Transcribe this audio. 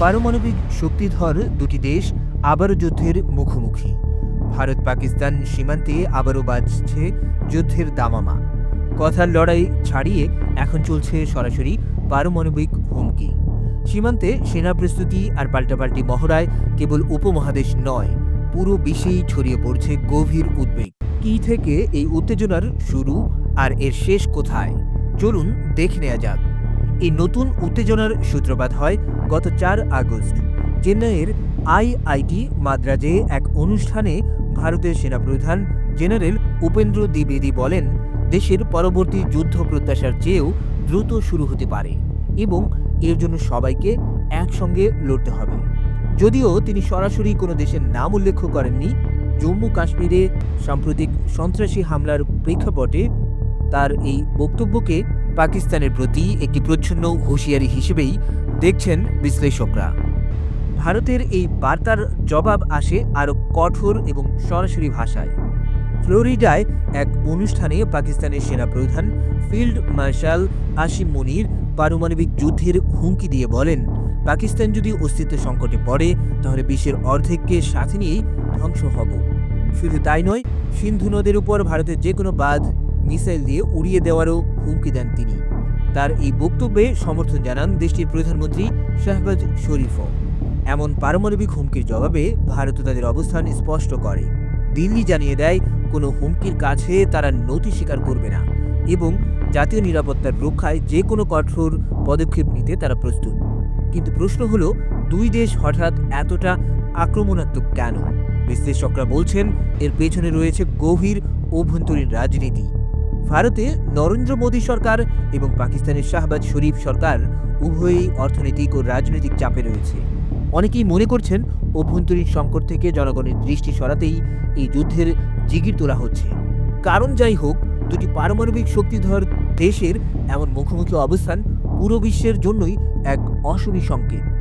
পারমাণবিক শক্তিধর দুটি দেশ আবারও যুদ্ধের মুখোমুখি। ভারত পাকিস্তান সীমান্তে আবারও বাজছে যুদ্ধের দামামা। কথার লড়াই ছাড়িয়ে এখন চলছে সরাসরি পারমাণবিক হুমকি। সীমান্তে সেনা প্রস্তুতি আর পাল্টাপাল্টি মহড়ায় কেবল উপমহাদেশ নয়, পুরো বিশ্বেই ছড়িয়ে পড়ছে গভীর উদ্বেগ। কি থেকে এই উত্তেজনার শুরু আর এর শেষ কোথায়? চলুন দেখে নেওয়া যাক। এই নতুন উত্তেজনার সূত্রপাত হয় গত চার আগস্ট। চেন্নাইয়ের আইআইটি মাদ্রাজে এক অনুষ্ঠানে ভারতের সেনাপ্রধান জেনারেল উপেন্দ্র দ্বিবেদী বলেন, দেশের পরবর্তী যুদ্ধ প্রত্যাশার চেয়েও দ্রুত শুরু হতে পারে এবং এর জন্য সবাইকে একসঙ্গে লড়তে হবে। যদিও তিনি সরাসরি কোনো দেশের নাম উল্লেখ করেননি, জম্মু কাশ্মীরে সাম্প্রতিক সন্ত্রাসী হামলার প্রেক্ষাপটে তার এই বক্তব্যকে পাকিস্তানের প্রতি একটি প্রচ্ছন্ন হুঁশিয়ারি হিসেবেই দেখছেন বিশ্লেষকরা। ভারতের এই বার্তার জবাব আসে আরও কঠোর এবং সরাসরি ভাষায়। ফ্লোরিডায় এক অনুষ্ঠানে পাকিস্তানের সেনাপ্রধান ফিল্ড মার্শাল আসিম মনির পারমাণবিক যুদ্ধের হুমকি দিয়ে বলেন, পাকিস্তান যদি অস্তিত্ব সংকটে পড়ে, তাহলে বিশ্বের অর্ধেককে সাথে নিয়েই ধ্বংস হব। শুধু তাই নয়, সিন্ধু নদের উপর ভারতের যে কোনো বাঁধ মিসাইল দিয়ে উড়িয়ে দেওয়ারও হুমকি দেন তিনি। তার এই বক্তব্যে সমর্থন জানান দেশটির প্রধানমন্ত্রী শাহবাজ শরীফও। এমন পারমাণবিক হুমকির জবাবে ভারত তাদের অবস্থান স্পষ্ট করে। দিল্লি জানিয়ে দেয়, কোনো হুমকির কাছে তারা নতি স্বীকার করবে না এবং জাতীয় নিরাপত্তার রক্ষায় যে কোনো কঠোর পদক্ষেপ নিতে তারা প্রস্তুত। কিন্তু প্রশ্ন হলো, দুই দেশ হঠাৎ এতটা আক্রমণাত্মক কেন? বিশ্লেষকরা বলছেন, এর পেছনে রয়েছে গভীর অভ্যন্তরীণ রাজনীতি। ভারতে নরেন্দ্র মোদী সরকার এবং পাকিস্তানের শাহবাজ শরীফ সরকার উভয়ই অর্থনৈতিক ও রাজনৈতিক চাপে রয়েছে। অনেকেই মনে করছেন অভ্যন্তরীণ সংকট থেকে জনগণের দৃষ্টি সরাতেই এই যুদ্ধের জিগির তোলা হচ্ছে। কারণ যাই হোক, দুটি পারমাণবিক শক্তিধর দেশের এমন মুখোমুখি অবস্থান পুরো বিশ্বের জন্যই এক অশনি সংকেত।